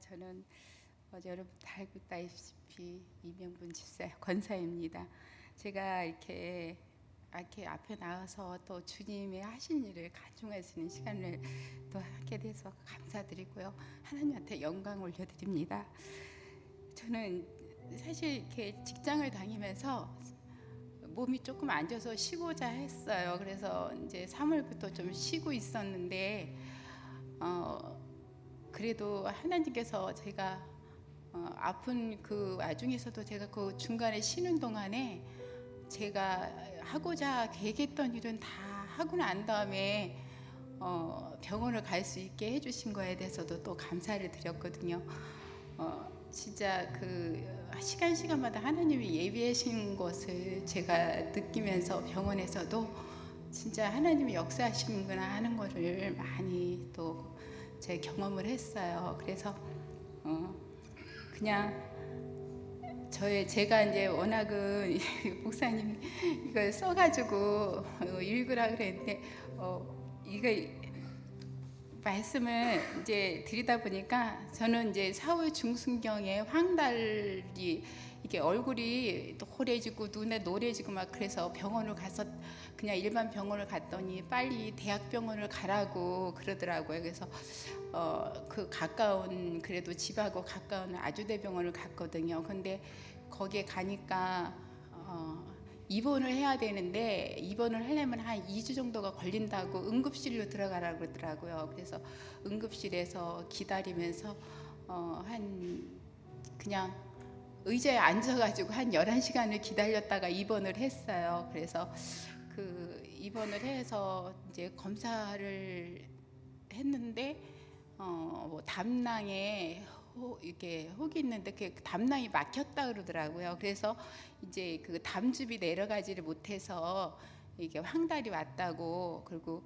저는 어제 여러분 다 알고 있다시피 이명분 집사 권사입니다. 제가 이렇게 이렇게 앞에 나와서 또 주님의 하신 일을 간증할 수 있는 시간을 또 하게 돼서 감사드리고요. 하나님한테 영광 올려드립니다. 저는 사실 이렇게 직장을 다니면서 몸이 조금 안 좋아서 쉬고자 했어요. 그래서 이제 3월부터 좀 쉬고 있었는데 어 그래도 하나님께서 제가 어, 아픈 그 와중에서도 제가 그 중간에 쉬는 동안에 제가 하고자 계획했던 일은 다 하고 난 다음에 어, 병원을 갈 수 있게 해주신 거에 대해서도 또 감사를 드렸거든요. 어, 진짜 그 시간 시간마다 하나님이 예비하신 것을 제가 느끼면서 병원에서도 진짜 하나님이 역사하시는구나 하는 것을 많이 또 제 경험을 했어요. 그래서 어, 그냥 저의 제가 이제 워낙은 목사님 이걸 써가지고 어, 읽으라 그랬는데 어, 이거 말씀을 이제 드리다 보니까 저는 이제 사후 중순경에 황달이 이게 얼굴이 노래지고 눈에 노래지고 막 그래서 병원을 가서 그냥 일반 병원을 갔더니 빨리 대학병원을 가라고 그러더라고요. 그래서 어 그 가까운 그래도 집하고 가까운 아주대병원을 갔거든요. 근데 거기에 가니까 어 입원을 해야 되는데 입원을 하려면 한 2주 정도가 걸린다고 응급실로 들어가라고 그러더라고요. 그래서 응급실에서 기다리면서 어 한 그냥 의자에 앉아가지고 한 11시간을 기다렸다가 입원을 했어요. 그래서 그 입원을 해서 이제 검사를 했는데 어뭐 담낭에 호, 이렇게 혹이 있는데 그 담낭이 막혔다 그러더라고요. 그래서 이제 그 담즙이 내려가지를 못해서 이게 황달이 왔다고 그리고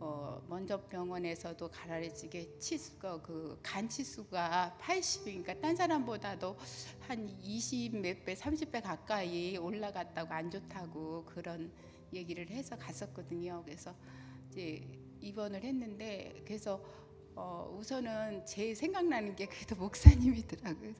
어 먼저 병원에서도 가라지게 치수가 그 간 치수가 80이니까 딴 사람보다도 한 20 몇 배, 30배 가까이 올라갔다고 안 좋다고 그런 얘기를 해서 갔었거든요. 그래서 이제 입원을 했는데 그래서 어, 우선은 제일 생각나는 게 그래도 목사님이더라고요.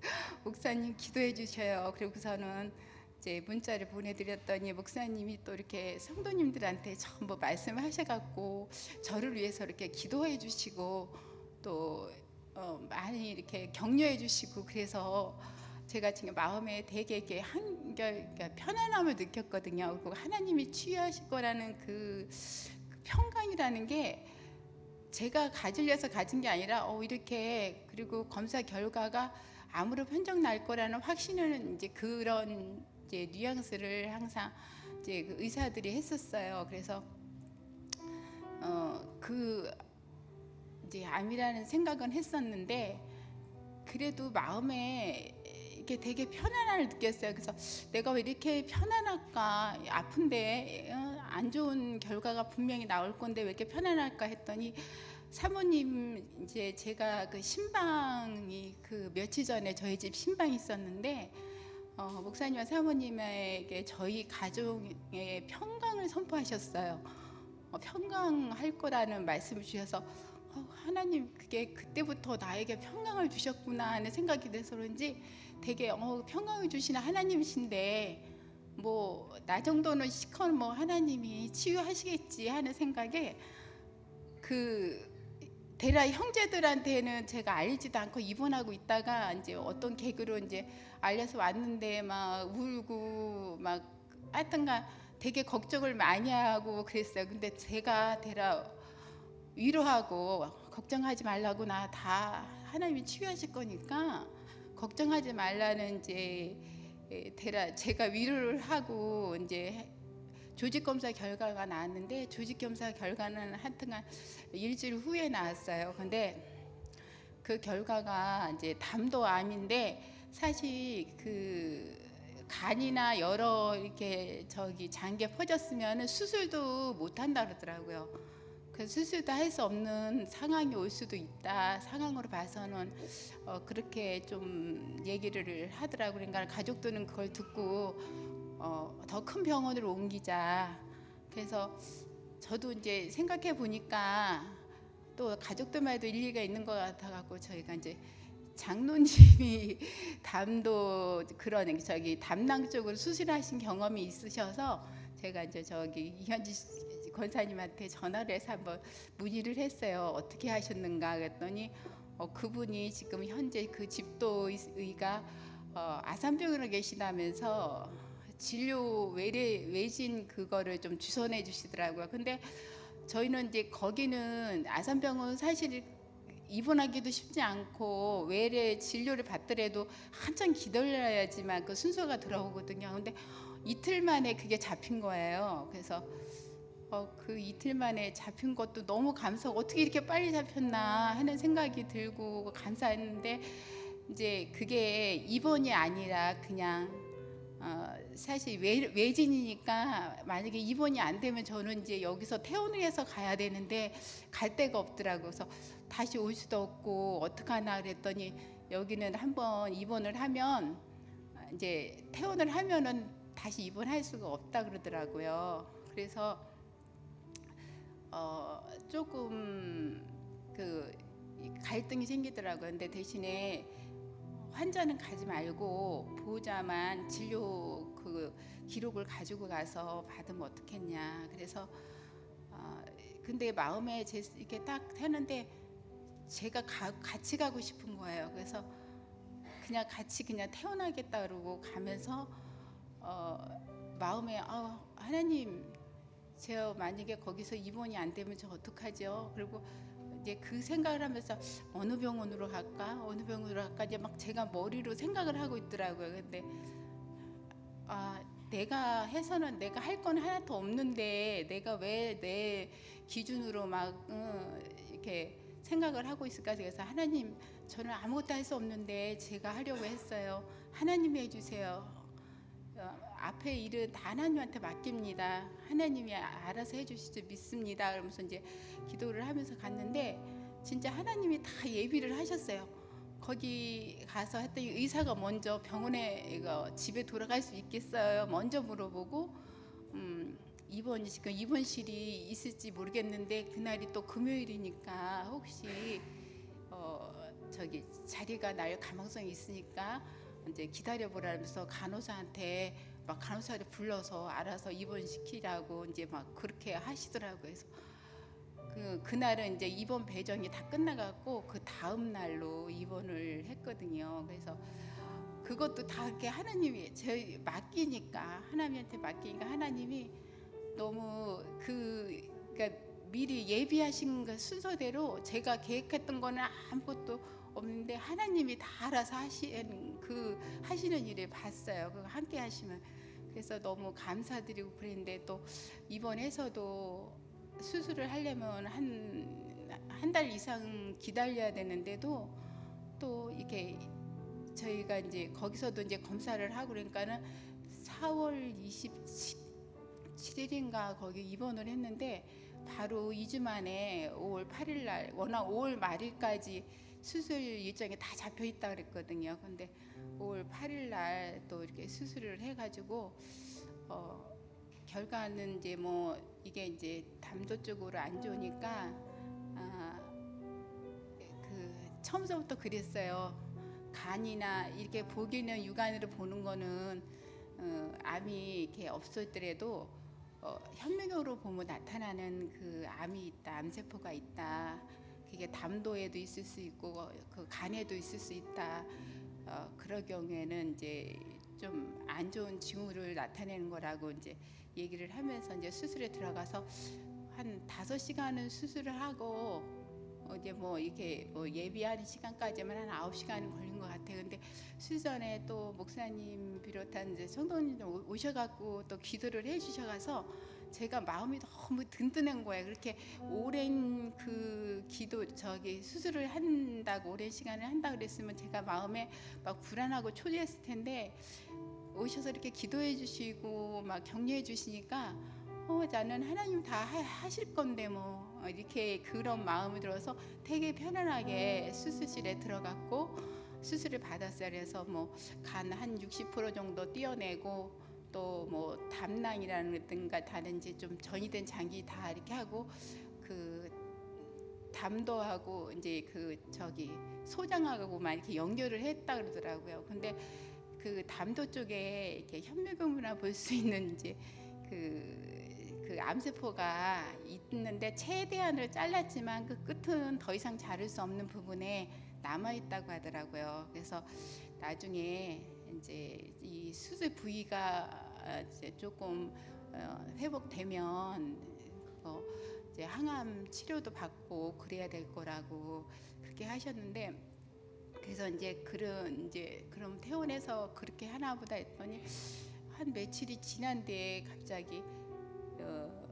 목사님 기도해 주셔요. 그리고서는 이제 문자를 보내드렸더니 목사님이 또 이렇게 성도님들한테 전부 말씀을 하셔갖고 저를 위해서 이렇게 기도해 주시고 또 어, 많이 이렇게 격려해 주시고 그래서 제가 지금 마음에 되게 이렇게 한결 그러니까 편안함을 느꼈거든요. 그리고 하나님이 치유하실 거라는 그, 그 평강이라는 게 제가 가지려서 가진 게 아니라 어 이렇게 그리고 검사 결과가 아무런 편정 날 거라는 확신을 이제 그런 이제 뉘앙스를 항상 이제 그 의사들이 했었어요. 그래서 어 그 이제 암이라는 생각은 했었는데 그래도 마음에 이게 되게 편안함을 느꼈어요. 그래서 내가 왜 이렇게 편안할까? 아픈데 어, 안 좋은 결과가 분명히 나올 건데 왜 이렇게 편안할까 했더니 사모님 이제 제가 그 신방이 그 며칠 전에 저희 집 신방이 있었는데 어, 목사님과 사모님에게 저희 가족의 평강을 선포하셨어요. 어, 평강할 거라는 말씀을 주셔서 어, 하나님 그게 그때부터 나에게 평강을 주셨구나 하는 생각이 돼서 그런지 되게 어, 평강을 주시는 하나님이신데 뭐 나 정도는 시컨 뭐 하나님이 치유하시겠지 하는 생각에 그 데라 형제들한테는 제가 알지도 않고 입원하고 있다가 이제 어떤 계기로 이제 알려서 왔는데 막 울고 막 하여튼간 되게 걱정을 많이 하고 그랬어요. 근데 제가 데라 위로하고 걱정하지 말라고 나 다 하나님이 치유하실 거니까 걱정하지 말라는 이제 데라 제가 위로를 하고 이제 조직 검사 결과가 나왔는데 조직 검사 결과는 하여튼간 일주일 후에 나왔어요. 근데 그 결과가 이제 담도 암인데 사실 그 간이나 여러 이렇게 저기 장기에 퍼졌으면 수술도 못 한다 그러더라고요. 그 수술도 할 수 없는 상황이 올 수도 있다. 상황으로 봐서는 어 그렇게 좀 얘기를 하더라고요. 그러니까 가족들은 그걸 듣고 어 더 큰 병원으로 옮기자. 그래서 저도 이제 생각해 보니까 또 가족들 말도 일리가 있는 것 같아 갖고 저희가 이제 장로님이 담도 그런 저기 담낭 쪽으로 수술하신 경험이 있으셔서 제가 이제 저기 이현지 씨- 권사님한테 전화를 해서 한번 문의를 했어요. 어떻게 하셨는가 그랬더니 어, 그분이 지금 현재 그 집도의가 어, 아산병원에 계시다면서 진료 외래 외진 그거를 좀 주선해 주시더라고요. 근데 저희는 이제 거기는 아산병원 사실 입원하기도 쉽지 않고 외래 진료를 받더라도 한참 기다려야지만 그 순서가 들어오거든요. 근데 이틀 만에 그게 잡힌 거예요. 그래서 어, 그 이틀 만에 잡힌 것도 너무 감사. 어떻게 이렇게 빨리 잡혔나 하는 생각이 들고 감사했는데 이제 그게 입원이 아니라 그냥 어, 사실 외, 외진이니까 만약에 입원이 안 되면 저는 이제 여기서 퇴원을 해서 가야 되는데 갈 데가 없더라고요. 그래서 다시 올 수도 없고 어떡하나 그랬더니 여기는 한번 입원을 하면 이제 퇴원을 하면은 다시 입원할 수가 없다 그러더라고요. 그래서 어 조금 그 갈등이 생기더라고요. 근데 대신에 환자는 가지 말고 보호자만 진료 그 기록을 가지고 가서 받으면 어떻겠냐. 그래서 어 근데 마음에 제 이렇게 딱 했는데 제가 가, 같이 가고 싶은 거예요. 그래서 그냥 같이 그냥 태어나겠다 그러고 가면서 어 마음에 아 하나님 제가 만약에 거기서 입원이 안 되면 저 어떡하죠? 그리고 이제 그 생각을 하면서 어느 병원으로 갈까? 어느 병원으로 갈까? 이제 막 제가 머리로 생각을 하고 있더라고요. 근데 아 내가 해서는 내가 할 건 하나도 없는데 내가 왜 내 기준으로 막 응, 이렇게 생각을 하고 있을까? 그래서 하나님 저는 아무것도 할 수 없는데 제가 하려고 했어요. 하나님이 해주세요. 어, 앞에 일은 다 하나님한테 맡깁니다. 하나님이 알아서 해주시죠 믿습니다. 그러면서 이제 기도를 하면서 갔는데 진짜 하나님이 다 예비를 하셨어요. 거기 가서 했더니 의사가 먼저 병원에 이거 집에 돌아갈 수 있겠어요? 먼저 물어보고 음, 입원이 지금 입원실이 있을지 모르겠는데 그날이 또 금요일이니까 혹시 어, 저기 자리가 날 가능성이 있으니까 이제 기다려보라면서 간호사한테 막 간호사를 불러서 알아서 입원시키라고 이제 막 그렇게 하시더라고요. 그래서 그 그날은 이제 입원 배정이 다 끝나갖고 그 다음 날로 입원을 했거든요. 그래서 그것도 다 이렇게 하나님이 저희 맡기니까 하나님한테 맡기니까 하나님이 너무 그 그러니까 미리 예비하신 그 순서대로 제가 계획했던 거는 아무것도 없는데 하나님이 다 알아서 하시는 그 하시는 일을 봤어요. 그 함께 하시면 그래서 너무 감사드리고 그랬는데 또 입원해서도 수술을 하려면 한 한 달 이상 기다려야 되는데도 또 이렇게 저희가 이제 거기서도 이제 검사를 하고 그러니까는 4월 27일인가 거기 입원을 했는데 바로 2주 만에 5월 8일 날 워낙 5월 말일까지 수술 일정이 다 잡혀 있다 그랬거든요. 근데 5월 8일 날 또 이렇게 수술을 해가지고 어, 결과는 이제 뭐 이게 이제 담도 쪽으로 안 좋으니까 아, 그 처음서부터 그랬어요. 간이나 이렇게 보기는 육안으로 보는 거는 어, 암이 이렇게 없었더라도 어, 현미경으로 보면 나타나는 그 암이 있다, 암세포가 있다. 그게 담도에도 있을 수 있고 그 간에도 있을 수 있다. 어, 그럴 경우에는 이제 좀 안 좋은 징후를 나타내는 거라고 이제 얘기를 하면서 이제 수술에 들어가서 한 다섯 시간은 수술을 하고 어, 이제 뭐 이렇게 뭐 예비하는 시간까지만 한 아홉 시간은 걸린 것 같아요. 근데 수술 전에 또 목사님 비롯한 이제 성도님들 오- 오셔갖고 또 기도를 해주셔가서 제가 마음이 너무 든든한 거예요. 그렇게 오랜 그 기도 저기 수술을 한다고 오랜 시간을 한다 그랬으면 제가 마음에 막 불안하고 초조했을 텐데 오셔서 이렇게 기도해 주시고 막 격려해 주시니까 어 나는 하나님 다 하- 하실 건데 뭐 이렇게 그런 마음이 들어서 되게 편안하게 수술실에 들어갔고 수술을 받았어요. 그래서 뭐 간 한 60% 정도 띄어내고 또 뭐 담낭이라든가 다른 이제 좀 전이된 장기 다 이렇게 하고 그 담도 하고 이제 그 저기 소장하고만 이렇게 연결을 했다 그러더라고요. 근데 그 담도 쪽에 이렇게 현미경이나 볼 수 있는 이제 그, 그 암세포가 있는데 최대한을 잘랐지만 그 끝은 더 이상 자를 수 없는 부분에 남아 있다고 하더라고요. 그래서 나중에 이제 이 수술 부위가 이제 조금 어, 회복되면 그거 이제 항암 치료도 받고 그래야 될 거라고 그렇게 하셨는데 그래서 이제 그런 이제 그럼 퇴원해서 그렇게 하나 보다 했더니 한 며칠이 지난데 갑자기 어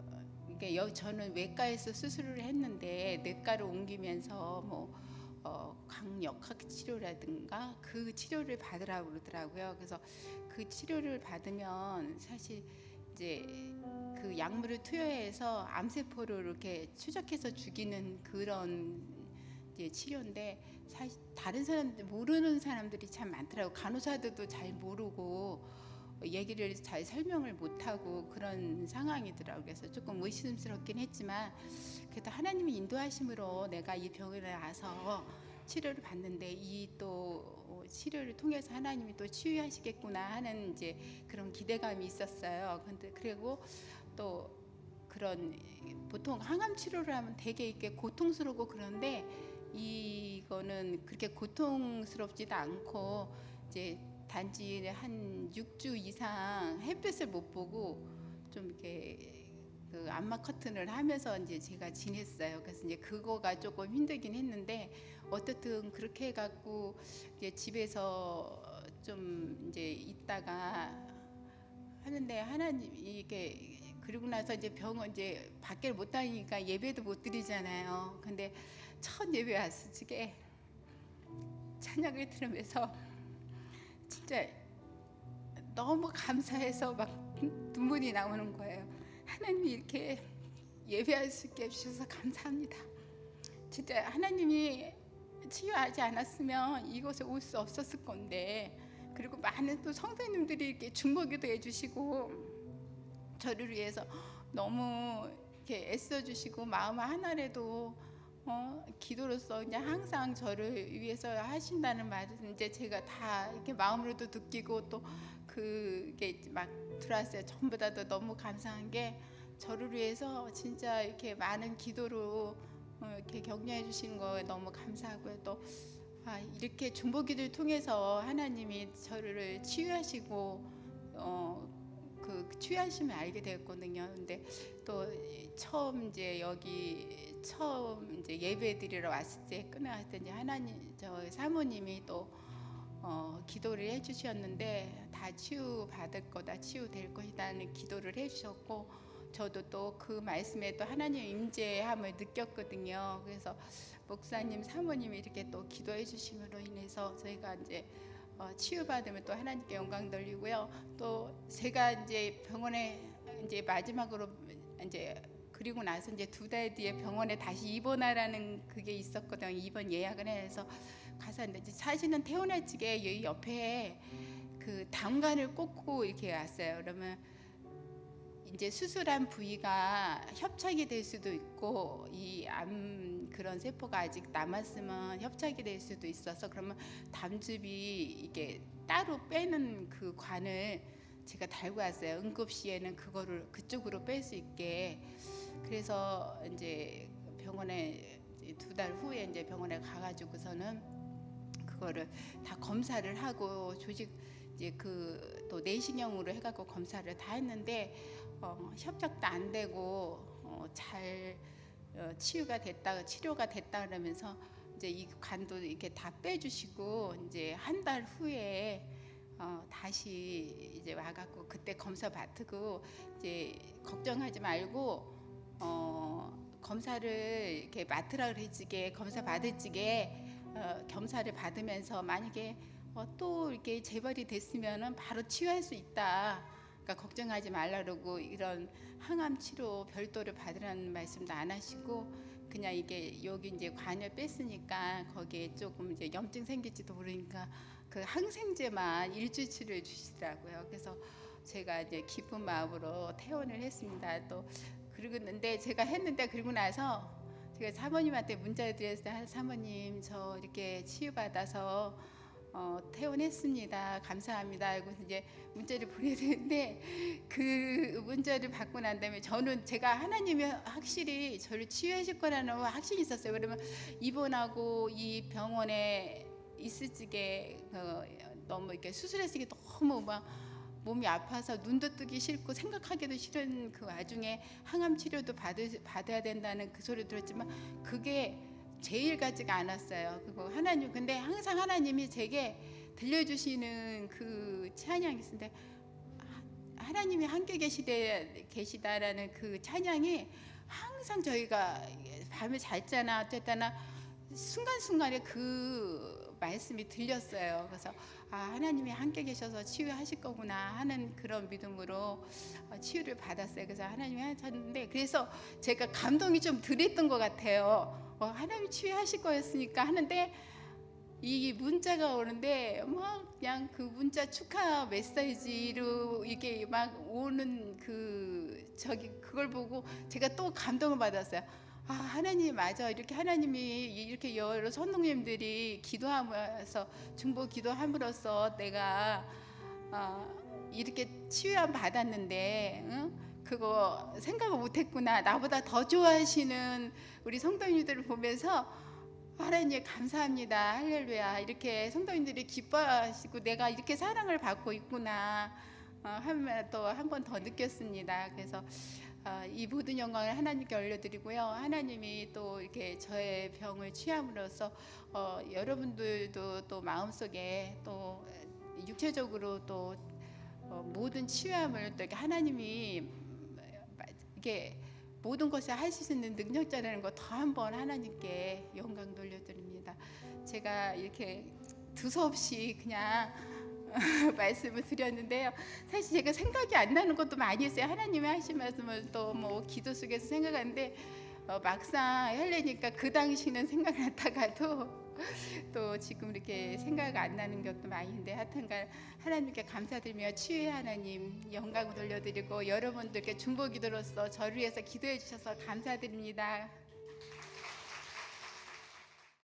여, 저는 외과에서 수술을 했는데 내과로 옮기면서 뭐 어, 강역학 치료라든가 그 치료를 받으라고 그러더라고요. 그래서 그 치료를 받으면 사실 이제 그 약물을 투여해서 암세포를 이렇게 추적해서 죽이는 그런 이제 치료인데 사실 다른 사람들 모르는 사람들이 참 많더라고 간호사들도 잘 모르고 얘기를 잘 설명을 못하고 그런 상황이더라고요. 그래서 조금 의심스럽긴 했지만 그래도 하나님이 인도하심으로 내가 이 병원에 와서 치료를 받는데 이 또 치료를 통해서 하나님이 또 치유하시겠구나 하는 이제 그런 기대감이 있었어요. 근데 그리고 또 그런 보통 항암 치료를 하면 되게 이렇게 고통스럽고 그런데 이거는 그렇게 고통스럽지도 않고 이제 단지 한 6주 이상 햇빛을 못 보고 좀 이렇게 그 암막 커튼을 하면서 이제 제가 지냈어요. 그래서 이제 그거가 조금 힘들긴 했는데 어떻든 그렇게 해갖고 이제 집에서 좀 이제 있다가 하는데 하나님 이게 그리고 나서 이제 병원 이제 밖에 못 다니니까 예배도 못 드리잖아요. 근데 첫 예배 왔을 적에 찬양을 들으면서 진짜 너무 감사해서 막 눈물이 나오는 거예요. 하나님이 이렇게 예배할 수 있게 해주셔서 감사합니다. 진짜 하나님이 치유하지 않았으면 이곳에 올 수 없었을 건데 그리고 많은 또 성도님들이 이렇게 중보기도 해주시고 저를 위해서 너무 이렇게 애써주시고 마음 하나라도 어, 기도로서 이제 항상 저를 위해서 하신다는 말을 이제 제가 다 이렇게 마음으로도 느끼고 또 그게 막 들어왔어요. 전부 다도 너무 감사한 게 저를 위해서 진짜 이렇게 많은 기도로 어, 이렇게 격려해 주시는 거에 너무 감사하고요. 또 아, 이렇게 중보기도를 통해서 하나님이 저를 치유하시고 어, 그 치유하심을 알게 되었거든요. 근데 또 처음 이제 여기 처음 이제 예배 드리러 왔을 때 끝나갔을 때 하나님 저 사모님이 또 어, 기도를 해주셨는데 다 치유 받을 거다 치유 될 것이다는 기도를 해주셨고 저도 또 그 말씀에 또 하나님 임재함을 느꼈거든요. 그래서 목사님 사모님이 이렇게 또 기도해 주심으로 인해서 저희가 이제 어, 치유받으면 또 하나님께 영광 돌리고요. 또 제가 이제 병원에 이제 마지막으로 이제 그리고 나서 이제 두 달 뒤에 병원에 다시 입원하라는 그게 있었거든요. 입원 예약을 해서 가서 이제 사실은 태어날 적에 옆에 그 담관을 꽂고 이렇게 왔어요. 그러면 이제 수술한 부위가 협착이 될 수도 있고 이 암 그런 세포가 아직 남았으면 협착이 될 수도 있어서 그러면 담즙이 이게 따로 빼는 그 관을 제가 달고 왔어요. 응급시에는 그거를 그쪽으로 뺄 수 있게 그래서 이제 병원에 두 달 후에 이제 병원에 가가지고서는 그거를 다 검사를 하고 조직 이제 그 또 내시경으로 해갖고 검사를 다 했는데 어, 협착도 안 되고 어, 잘 어, 치유가 됐다 치료가 됐다 그러면서 이제 이 관도 이렇게 다 빼주시고 이제 한 달 후에 어, 다시 이제 와갖고 그때 검사 받고 이제 걱정하지 말고 어, 검사를 이렇게 맡으라 그래지게 검사 받을 적에 어, 검사를 받으면서 만약에 어, 또 이렇게 재발이 됐으면은 바로 치유할 수 있다. 그러니까 걱정하지 말라 그러고 이런 항암 치료 별도를 받으라는 말씀도 안 하시고 그냥 이게 여기 이제 관을 뺐으니까 거기에 조금 이제 염증 생길지도 모르니까 그 항생제만 일주치를 주시더라고요. 그래서 제가 이제 기쁜 마음으로 퇴원을 했습니다. 또 그리고 근데 제가 했는데 그리고 나서 제가 사모님한테 문자를 드렸을 때 아, 사모님 저 이렇게 치유받아서 어, 퇴원했습니다. 감사합니다. 하고 이제 문자를 보내야 되는데 그 문자를 받고 난 다음에 저는 제가 하나님이 확실히 저를 치유하실 거라는 확신이 있었어요. 그러면 입원하고 이 병원에 있을 적에 그 너무 이렇게 수술했을 때 너무 막 몸이 아파서 눈도 뜨기 싫고 생각하기도 싫은 그 와중에 항암 치료도 받을, 받아야 된다는 그 소리 들었지만 그게 제일 같지가 않았어요. 그거 하나님 근데 항상 하나님이 제게 들려주시는 그 찬양이 있는데 하나님이 함께 계시대 계시다라는 그 찬양이 항상 저희가 밤에 잘 자나 어쨌거나 순간순간에 그 말씀이 들렸어요. 그래서 아 하나님이 함께 계셔서 치유하실 거구나 하는 그런 믿음으로 어, 치유를 받았어요. 그래서 하나님이 하셨는데 그래서 제가 감동이 좀 덜했던 것 같아요. 어, 하나님이 치유하실 거였으니까 하는데 이 문자가 오는데 막 그냥 그 문자 축하 메시지로 이게 막 오는 그 저기 그걸 보고 제가 또 감동을 받았어요. 아 하나님 맞아. 이렇게 하나님이 이렇게 여러 선동님들이 기도하면서 중보 기도함으로써 내가 어, 이렇게 치유함 받았는데 응? 그거 생각을 못했구나. 나보다 더 좋아하시는 우리 성도님들을 보면서 하나님 감사합니다. 할렐루야. 이렇게 성도님들이 기뻐하시고 내가 이렇게 사랑을 받고 있구나 어, 하면 또 한 번 더 느꼈습니다. 그래서 어, 이 모든 영광을 하나님께 올려드리고요 하나님이 또 이렇게 저의 병을 취함으로써 어, 여러분들도 또 마음속에 또 육체적으로 또 어, 모든 치유함을 또 이렇게 하나님이 이게 모든 것을 하실 수 있는 능력자라는 거 더 한번 하나님께 영광 돌려드립니다. 제가 이렇게 두서없이 그냥 말씀을 드렸는데요. 사실 제가 생각이 안 나는 것도 많이 있어요. 하나님이 하신 말씀을 또 뭐 기도 속에서 생각하는데 어, 막상 하려니까 그 당시는 생각났다가도 또 지금 이렇게 생각 안 나는 것도 많이 있는데 하여튼간 하나님께 감사드리며 치유의 하나님 영광을 돌려드리고 여러분들께 중보 기도로서 저를 위해서 기도해 주셔서 감사드립니다.